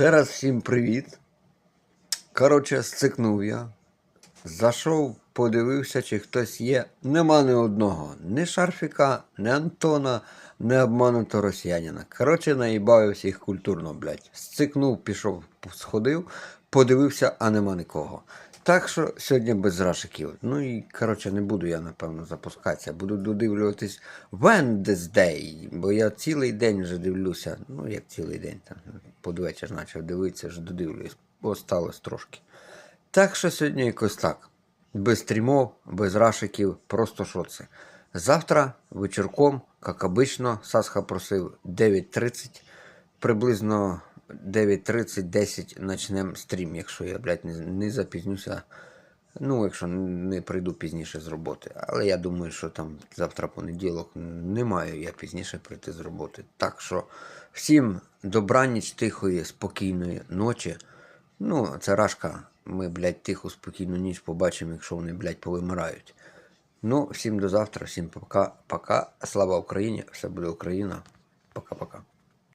Ще раз всім привіт. Коротше, сцикнув я. Зайшов, подивився, чи хтось є. Нема ні одного. Ні Шарфіка, ні Антона, ні обмануто росіянина. Коротше, наїбаю всіх культурно, блядь. Сцикнув, пішов, сходив, подивився, а нема нікого. Так що сьогодні без рашиків. Ну і коротше, не буду я, напевно, запускатися. Буду додивлюватись Wednesday, бо я цілий день вже дивлюся. Ну, як цілий день, там, под вечір почав дивитися, вже додивлююсь. Осталось трошки. Так що сьогодні якось так. Без стрімов, без рашиків, просто що це. Завтра вечірком, як обично, Сасха просив 9.30, приблизно 9.30-10 почнемо стрім, якщо я, блядь, не, не запізнюся. Ну, якщо не прийду пізніше з роботи. Але я думаю, що там завтра понеділок не маю я пізніше прийти з роботи. Так що всім добраніч, тихої, спокійної ночі. Ну, це рашка. Ми, блядь, тиху, спокійну ніч побачимо, якщо вони, блядь, повимирають. Ну, всім до завтра, всім пока, пока. Слава Україні, все буде Україна. Пока-пока.